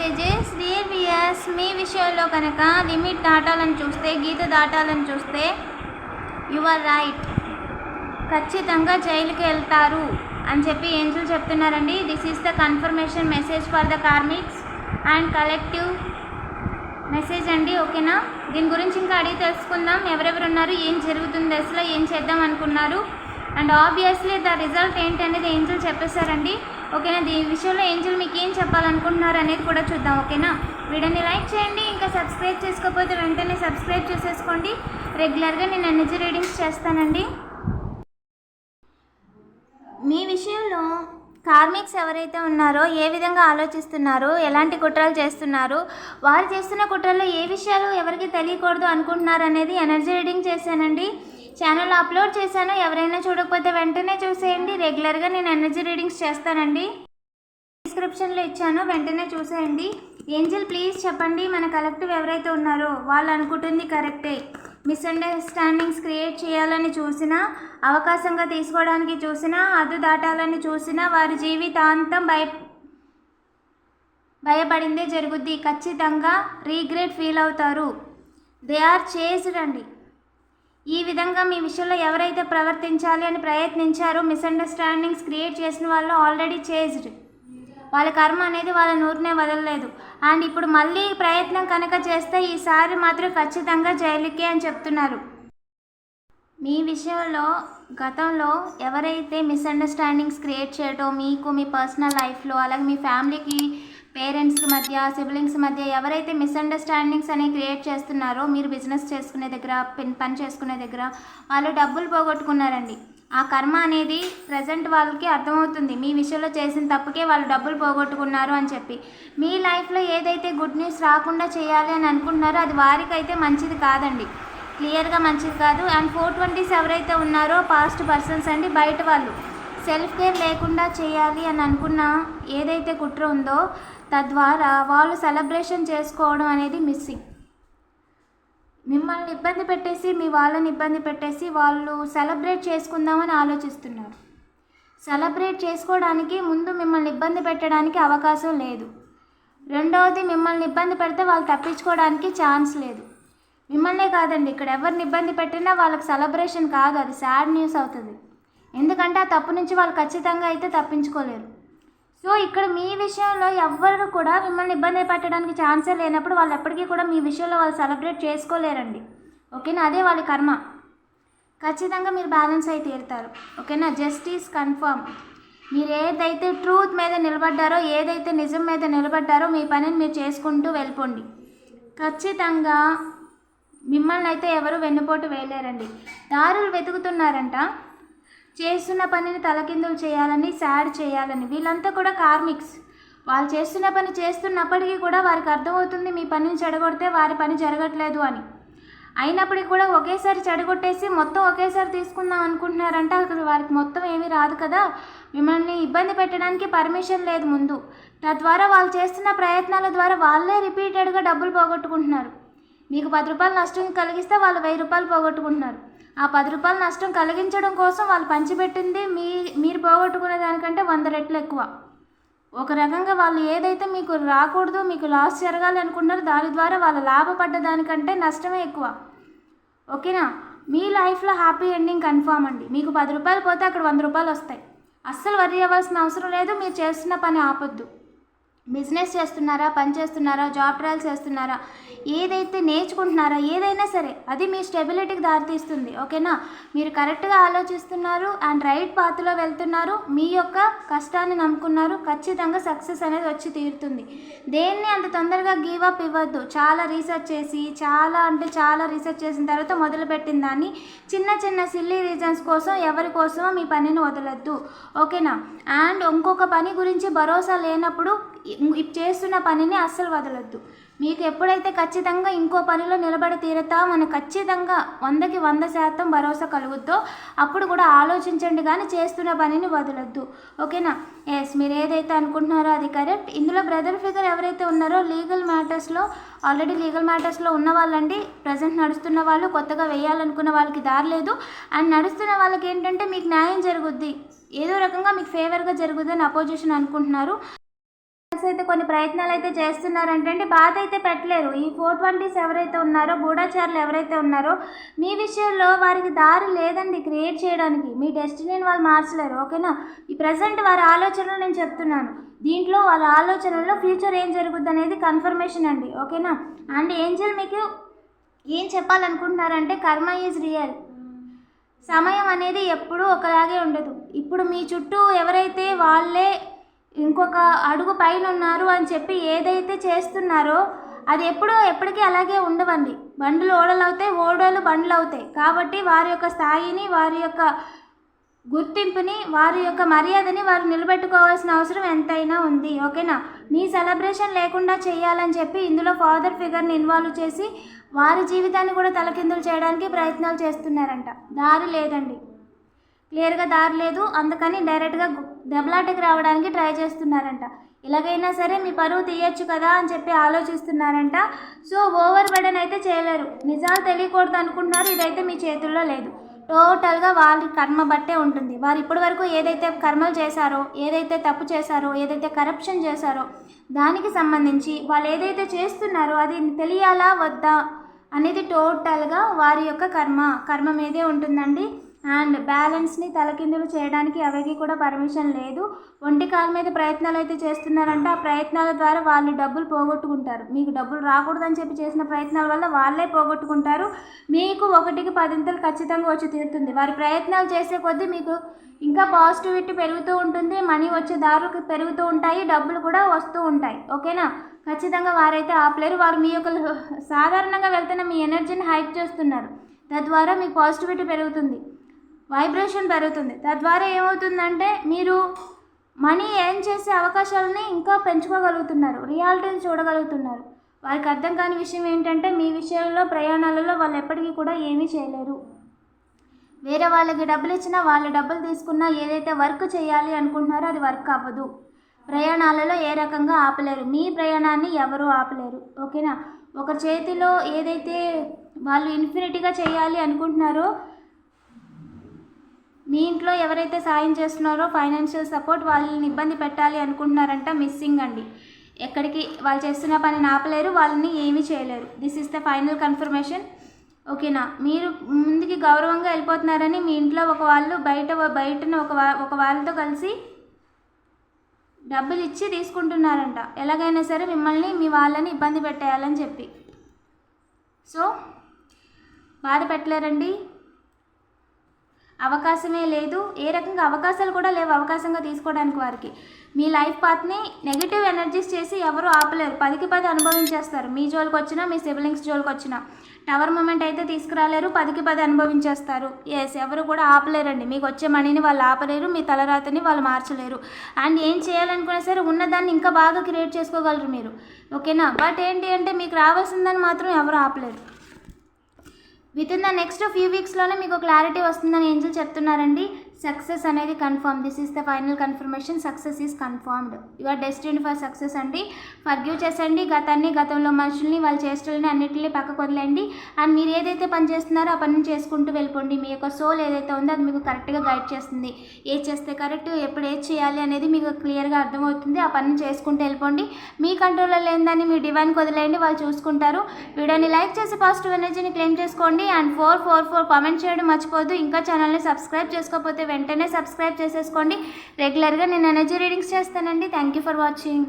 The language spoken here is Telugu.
మెసేజెస్ డియర్ వియర్స్ మీ విషయంలో కనుక లిమిట్ దాటాలని చూస్తే గీత దాటాలని చూస్తే యు ఆర్ రైట్ ఖచ్చితంగా జైలుకి వెళ్తారు అని చెప్పి ఏంజల్ చెప్తున్నారండి. This is the confirmation message for the karmics and collective message అండి ఓకేనా? దీని గురించి ఇంకా అడిగి తెలుసుకుందాం. ఎవరెవరు ఉన్నారు? ఏం జరుగుతుంది? అసలు ఏం చేద్దాం అనుకున్నారు? అండ్ ఆబ్వియస్లీ ద రిజల్ట్ ఏంటి అనేది ఏంజల్ చెప్పేశారండి. ఓకేనా? దీని విషయంలో ఏంజల్ మీకు ఏం చెప్పాలనుకుంటున్నారు అనేది కూడా చూద్దాం ఓకేనా? వీడియోని లైక్ చేయండి ఇంకా సబ్స్క్రైబ్ చేసుకోకపోతే వెంటనే సబ్స్క్రైబ్ చేసేసుకోండి. రెగ్యులర్గా నేను ఎనర్జీ రీడింగ్స్ చేస్తానండి. మీ విషయంలో కార్మిక్స్ ఎవరైతే ఉన్నారో ఏ విధంగా ఆలోచిస్తున్నారో ఎలాంటి కుట్రలు చేస్తున్నారు వారు చేస్తున్న కుట్రల్లో ఏ విషయాలు ఎవరికి తెలియకూడదు అనుకుంటున్నారు అనేది ఎనర్జీ రీడింగ్ చేశానండి. ఛానల్ అప్లోడ్ చేశాను ఎవరైనా చూడకపోతే వెంటనే చూసేయండి. రెగ్యులర్గా నేను ఎనర్జీ రీడింగ్స్ చేస్తానండి. డిస్క్రిప్షన్లో ఇచ్చాను. వెంటనే చూసేయండి. ఏంజల్ ప్లీజ్ చెప్పండి. మన కలెక్టివ్ ఎవరైతే ఉన్నారో వాళ్ళు అనుకుంటుంది కరెక్టే మిస్అండర్స్టాండింగ్స్ క్రియేట్ చేయాలని చూసినా అవకాశంగా తీసుకోవడానికి చూసినా హద్దు దాటాలని చూసినా వారి జీవితాంతం భయ భయపడిందే జరుగుద్ది. ఖచ్చితంగా రీగ్రెట్ ఫీల్ అవుతారు. దే ఆర్ చేస్డ్ అండి. ఈ విధంగా మీ విషయంలో ఎవరైతే ప్రవర్తించాలి అని ప్రయత్నించారో మిస్అండర్స్టాండింగ్స్ క్రియేట్ చేసిన వాళ్ళు ఆల్రెడీ చేజ్డ్ వాళ్ళ కర్మ అనేది వాళ్ళ నూరునే వదలలేదు. అండ్ ఇప్పుడు మళ్ళీ ప్రయత్నం కనుక చేస్తే ఈసారి మాత్రం ఖచ్చితంగా జైలుకే అని చెప్తున్నారు. మీ విషయంలో గతంలో ఎవరైతే మిస్అండర్స్టాండింగ్స్ క్రియేట్ చేయటం మీకు మీ పర్సనల్ లైఫ్లో అలాగే మీ ఫ్యామిలీకి పేరెంట్స్కి మధ్య సిబ్లింగ్స్ మధ్య ఎవరైతే మిస్అండర్స్టాండింగ్స్ అనేవి క్రియేట్ చేస్తున్నారో మీరు బిజినెస్ చేసుకునే దగ్గర పని పని చేసుకునే దగ్గర వాళ్ళు డబ్బులు పోగొట్టుకున్నారండి. ఆ కర్మ అనేది ప్రజెంట్ వాళ్ళకి అర్థమవుతుంది. మీ విషయంలో చేసిన తప్పుకే వాళ్ళు డబ్బులు పోగొట్టుకున్నారు అని చెప్పి. మీ లైఫ్లో ఏదైతే గుడ్ న్యూస్ రాకుండా చేయాలి అని అనుకుంటున్నారో అది వారికైతే మంచిది కాదండి. క్లియర్గా మంచిది కాదు. అండ్ ఫోర్ ట్వంటీస్ ఎవరైతే ఉన్నారో పాస్ట్ పర్సన్స్ అండి బయట వాళ్ళు. సెల్ఫ్ కేర్ లేకుండా చేయాలి అని అనుకున్న ఏదైతే కుట్ర ఉందో తద్వారా వాళ్ళు సెలబ్రేషన్ చేసుకోవడం అనేది మిస్సింగ్. మిమ్మల్ని ఇబ్బంది పెట్టేసి మీ వాళ్ళని ఇబ్బంది పెట్టేసి వాళ్ళు సెలబ్రేట్ చేసుకుందామని ఆలోచిస్తున్నారు. సెలబ్రేట్ చేసుకోవడానికి ముందు మిమ్మల్ని ఇబ్బంది పెట్టడానికి అవకాశం లేదు. రెండవది మిమ్మల్ని ఇబ్బంది పెడితే వాళ్ళు తప్పించుకోవడానికి ఛాన్స్ లేదు. మిమ్మల్నే కాదండి ఇక్కడ ఎవరిని ఇబ్బంది పెట్టినా వాళ్ళకి సెలబ్రేషన్ కాదు అది సాడ్ న్యూస్ అవుతుంది. ఎందుకంటే ఆ తప్పు నుంచి వాళ్ళు ఖచ్చితంగా అయితే తప్పించుకోలేరు. సో ఇక్కడ మీ విషయంలో ఎవ్వరు కూడా మిమ్మల్ని ఇబ్బంది పెట్టడానికి ఛాన్సే లేనప్పుడు వాళ్ళు ఎప్పటికీ కూడా మీ విషయంలో వాళ్ళు సెలబ్రేట్ చేసుకోలేరండి. ఓకేనా? అదే వాళ్ళ కర్మ. ఖచ్చితంగా మీరు బ్యాలెన్స్ అయి తీరుతారు. ఓకేనా? Justice confirm. మీరు ఏదైతే ట్రూత్ మీద నిలబడ్డారో ఏదైతే నిజం మీద నిలబడ్డారో మీ పనిని మీరు చేసుకుంటూ వెళ్ళిపోండి. ఖచ్చితంగా మిమ్మల్ని అయితే ఎవరు వెన్నుపోటు వేయలేరండి. దారులు వెతుకుతున్నారంట. చేస్తున్న పనిని తలకిందులు చేయాలని సాడ్ చేయాలని. వీళ్ళంతా కూడా కార్మిక్స్. వాళ్ళు చేస్తున్న పని చేస్తున్నప్పటికీ కూడా వారికి అర్థమవుతుంది మీ పనిని చెడగొడితే వారి పని జరగట్లేదు అని. అయినప్పటికీ కూడా ఒకేసారి చెడగొట్టేసి మొత్తం ఒకేసారి తీసుకుందాం అనుకుంటున్నారంటే అసలు వారికి మొత్తం ఏమీ రాదు కదా. మిమ్మల్ని ఇబ్బంది పెట్టడానికి పర్మిషన్ లేదు ముందు. తద్వారా వాళ్ళు చేస్తున్న ప్రయత్నాల ద్వారా వాళ్ళే రిపీటెడ్గా డబ్బులు పోగొట్టుకుంటున్నారు. మీకు పది రూపాయలు నష్టం కలిగిస్తే వాళ్ళు వెయ్యి రూపాయలు పోగొట్టుకుంటున్నారు. ఆ పది రూపాయలు నష్టం కలిగించడం కోసం వాళ్ళు పంచిపెట్టింది మీ మీరు పోగొట్టుకునే దానికంటే వంద రెట్లు ఎక్కువ. ఒక రకంగా వాళ్ళు ఏదైతే మీకు రాకూడదు మీకు లాస్ జరగాలి అనుకుంటున్నారో దాని ద్వారా వాళ్ళు లాభపడ్డ దానికంటే నష్టమే ఎక్కువ. ఓకేనా? మీ లైఫ్లో హ్యాపీ ఎండింగ్ కన్ఫామ్ అండి. మీకు పది రూపాయలు పోతే అక్కడ వంద రూపాయలు వస్తాయి. అస్సలు వరి అవ్వాల్సిన అవసరం లేదు. మీరు చేస్తున్న పని ఆపొద్దు. బిజినెస్ చేస్తున్నారా? పని చేస్తున్నారా? జాబ్ ట్రయల్స్ చేస్తున్నారా? ఏదైతే నేర్చుకుంటున్నారా ఏదైనా సరే అది మీ స్టెబిలిటీకి దారితీస్తుంది. ఓకేనా? మీరు కరెక్ట్గా ఆలోచిస్తున్నారు అండ్ రైట్ పాత్లో వెళ్తున్నారు. మీ యొక్క కష్టాన్ని నమ్ముకున్నారు. ఖచ్చితంగా సక్సెస్ అనేది వచ్చి తీరుతుంది. దేన్ని అంత తొందరగా గివ్ అప్ ఇవ్వద్దు. చాలా రీసెర్చ్ చేసి చాలా అంటే చాలా రీసెర్చ్ చేసిన తర్వాత మొదలుపెట్టిన దాన్ని చిన్న చిన్న సిల్లీ రీజన్స్ కోసం ఎవరి కోసమో మీ పనిని వదలొద్దు. ఓకేనా? అండ్ ఇంకొక పని గురించి భరోసా లేనప్పుడు చేస్తున్న పనిని అస్సలు వదలొద్దు. మీకు ఎప్పుడైతే ఖచ్చితంగా ఇంకో పనిలో నిలబడి తీరతా మన ఖచ్చితంగా వందకి వంద శాతం భరోసా కలుగుద్దో అప్పుడు కూడా ఆలోచించండి కానీ చేస్తున్న పనిని వదలొద్దు. ఓకేనా? ఎస్ మీరు ఏదైతే అనుకుంటున్నారో అది కరెక్ట్. ఇందులో బ్రదర్ ఫిగర్ ఎవరైతే ఉన్నారో లీగల్ మ్యాటర్స్లో ఆల్రెడీ లీగల్ మ్యాటర్స్లో ఉన్న వాళ్ళండి. ప్రజెంట్ నడుస్తున్న వాళ్ళు కొత్తగా వేయాలనుకున్న వాళ్ళకి దారి లేదు. అండ్ నడుస్తున్న వాళ్ళకి ఏంటంటే మీకు న్యాయం జరుగుద్ది. ఏదో రకంగా మీకు ఫేవర్గా జరుగుద్దని అపోజిషన్ అనుకుంటున్నారు. ఏంజల్స్ అయితే కొన్ని ప్రయత్నాలు అయితే చేస్తున్నారంటే బాధ అయితే పెట్టలేరు. ఈ ఫోర్ ట్వంటీస్ ఎవరైతే ఉన్నారో గూఢాచారులు ఎవరైతే ఉన్నారో మీ విషయంలో వారికి దారి లేదండి క్రియేట్ చేయడానికి. మీ డెస్టినీని వాళ్ళు మార్చలేరు. ఓకేనా? ఈ ప్రజెంట్ వారి ఆలోచనలు నేను చెప్తున్నాను. దీంట్లో వాళ్ళ ఆలోచనలో ఫ్యూచర్ ఏం జరుగుద్ది అనేది కన్ఫర్మేషన్ అండి. ఓకేనా? అండ్ ఏంజల్ మీకు ఏం చెప్పాలనుకుంటున్నారంటే కర్మ ఈజ్ రియల్. సమయం అనేది ఎప్పుడూ ఒకలాగే ఉండదు. ఇప్పుడు మీ చుట్టూ ఎవరైతే వాళ్ళే ఇంకొక అడుగు పైన ఉన్నారు అని చెప్పి ఏదైతే చేస్తున్నారో అది ఎప్పుడూ ఎప్పటికీ అలాగే ఉండవండి. బండ్లు ఓడలు అవుతాయి ఓడలు బండ్లు అవుతాయి కాబట్టి వారి యొక్క స్థాయిని వారి యొక్క గుర్తింపుని వారి యొక్క మర్యాదని వారు నిలబెట్టుకోవాల్సిన అవసరం ఎంతైనా ఉంది. ఓకేనా? మీ సెలబ్రేషన్ లేకుండా చేయాలని చెప్పి ఇందులో ఫాదర్ ఫిగర్ని ఇన్వాల్వ్ చేసి వారి జీవితాన్ని కూడా తలకిందులు చేయడానికి ప్రయత్నాలు చేస్తున్నారంట. దారి లేదండి. క్లియర్గా దారి లేదు. అందుకని డైరెక్ట్గా దెబ్బలాటకి రావడానికి ట్రై చేస్తున్నారంట. ఎలాగైనా సరే మీ పరువు తీయచ్చు కదా అని చెప్పి ఆలోచిస్తున్నారంట. సో ఓవర్ బర్డెన్ అయితే చేయలేరు. నిజాలు తెలియకూడదు అనుకుంటున్నారు. ఇదైతే మీ చేతుల్లో లేదు. టోటల్గా వారి కర్మ బట్టే ఉంటుంది. వారు ఇప్పటి వరకు ఏదైతే కర్మలు చేశారో ఏదైతే తప్పు చేశారో ఏదైతే కరప్షన్ చేశారో దానికి సంబంధించి వాళ్ళు ఏదైతే చేస్తున్నారో అది తెలియాలా వద్దా అనేది టోటల్గా వారి యొక్క కర్మ. కర్మ మీదే ఉంటుందండి. అండ్ బ్యాలెన్స్ని తలకిందులు చేయడానికి ఎవరికి కూడా పర్మిషన్ లేదు. ఒంటి కాల మీద ప్రయత్నాలు అయితే చేస్తున్నారంటే ఆ ప్రయత్నాల ద్వారా వాళ్ళు డబ్బులు పోగొట్టుకుంటారు. మీకు డబ్బులు రాకూడదని చెప్పి చేసిన ప్రయత్నాల వల్ల వాళ్ళే పోగొట్టుకుంటారు. మీకు ఒకటికి పదింతలు ఖచ్చితంగా వచ్చి తీరుతుంది. వారి ప్రయత్నాలు చేసే కొద్దీ మీకు ఇంకా పాజిటివిటీ పెరుగుతూ ఉంటుంది. మనీ వచ్చే దారులు పెరుగుతూ ఉంటాయి. డబ్బులు కూడా వస్తూ ఉంటాయి. ఓకేనా? ఖచ్చితంగా వారైతే ఆపలేరు. వారు మీ యొక్క సాధారణంగా వెళ్తున్న మీ ఎనర్జీని హైప్ చేస్తున్నారు. తద్వారా మీకు పాజిటివిటీ పెరుగుతుంది. వైబ్రేషన్ పెరుగుతుంది. తద్వారా ఏమవుతుందంటే మీరు మనీ ఎర్న్ చేసే అవకాశాలని ఇంకా పెంచుకోగలుగుతున్నారు. రియాలిటీని చూడగలుగుతున్నారు. వారికి అర్థం కాని విషయం ఏంటంటే మీ విషయంలో ప్రయాణాలలో వాళ్ళు ఎప్పటికీ కూడా ఏమీ చేయలేరు. వేరే వాళ్ళకి డబ్బులు ఇచ్చినా వాళ్ళు డబ్బులు తీసుకున్నా ఏదైతే వర్క్ చేయాలి అనుకుంటున్నారో అది వర్క్ అవ్వదు. ప్రయాణాలలో ఏ రకంగా ఆపలేరు. మీ ప్రయాణాన్ని ఎవరు ఆపలేరు. ఓకేనా? ఒక చేతిలో ఏదైతే వాళ్ళు ఇన్ఫినిటీగా చేయాలి అనుకుంటున్నారో మీ ఇంట్లో ఎవరైతే సాయం చేస్తున్నారో ఫైనాన్షియల్ సపోర్ట్ వాళ్ళని ఇబ్బంది పెట్టాలి అనుకుంటున్నారంట మిస్సింగ్ అండి. ఎక్కడికి వాళ్ళు చేస్తున్న పని ఆపలేరు వాళ్ళని ఏమీ చేయలేరు. This is the final confirmation ఓకేనా? మీరు ముందుకి గౌరవంగా వెళ్ళిపోతున్నారని మీ ఇంట్లో ఒక వాళ్ళు బయట బయటను ఒక వా- ఒక వాళ్ళతో కలిసి డబ్బులు ఇచ్చి తీసుకుంటున్నారంట. ఎలాగైనా సరే మిమ్మల్ని మీ వాళ్ళని ఇబ్బంది పెట్టేయాలని చెప్పి. సో బాధ పెట్టలేరండి. అవకాశమే లేదు. ఏ రకంగా అవకాశాలు కూడా లేవు అవకాశంగా తీసుకోవడానికి వారికి. మీ లైఫ్ పాత్ని నెగిటివ్ ఎనర్జీస్ చేసి ఎవరు ఆపలేరు. పదికి పది అనుభవించేస్తారు. మీ జోలికి వచ్చినా మీ సిబ్లింగ్స్ జోలికి వచ్చినా. టవర్ మూమెంట్ అయితే తీసుకురాలేరు పదికి పది అనుభవించేస్తారు. ఎస్ ఎవరు కూడా ఆపలేరండి. మీకు వచ్చే మనీని వాళ్ళు ఆపలేరు మీ తలరాతని వాళ్ళు మార్చలేరు. అండ్ ఏం చేయాలనుకున్నా సరే ఉన్నదాన్ని ఇంకా బాగా క్రియేట్ చేసుకోగలరు మీరు. ఓకేనా? బట్ ఏంటి అంటే మీకు రావాల్సిందని మాత్రం ఎవరు ఆపలేరు. Within the next few వీక్స్లోనే మీకు క్లారిటీ వస్తుందని ఏంజల్ చెప్తున్నారండి. సక్సెస్ అనేది confirm this is the final confirmation success is confirmed you're destined for success అండి. ఫర్గ్యూ చేసండి గతాన్ని గతంలో మనుషుల్ని వాళ్ళ చేష్టల్ని అన్నింటినీ పక్కకు వదిలేండి అండ్ మీరు ఏదైతే పని చేస్తున్నారో ఆ పనిని చేసుకుంటూ వెళ్ళిపోండి. మీ యొక్క సోల్ ఏదైతే ఉందో అది మీకు కరెక్ట్గా గైడ్ చేస్తుంది. ఏది చేస్తే కరెక్ట్ ఎప్పుడు ఏది చేయాలి అనేది మీకు క్లియర్గా అర్థమవుతుంది. ఆ పనిని చేసుకుంటూ వెళ్ళిపోండి. మీ కంట్రోల్లో లేదని మీ డివైన్కి వదిలేయండి. వాళ్ళు చూసుకుంటారు. వీడియోని లైక్ చేసి పాజిటివ్ ఎనర్జీని క్లెయిమ్ చేసుకోండి. And four four four comment చేయడం మర్చిపోద్దు ఇంకా ఛానల్ని సబ్స్క్రైబ్ చేసుకోకపోతే వెంటనే సబ్స్క్రైబ్ చేసేసుకోండి. రెగ్యులర్గా నేను ఎనర్జీ రీడింగ్స్ చేస్తానండి. Thank you for watching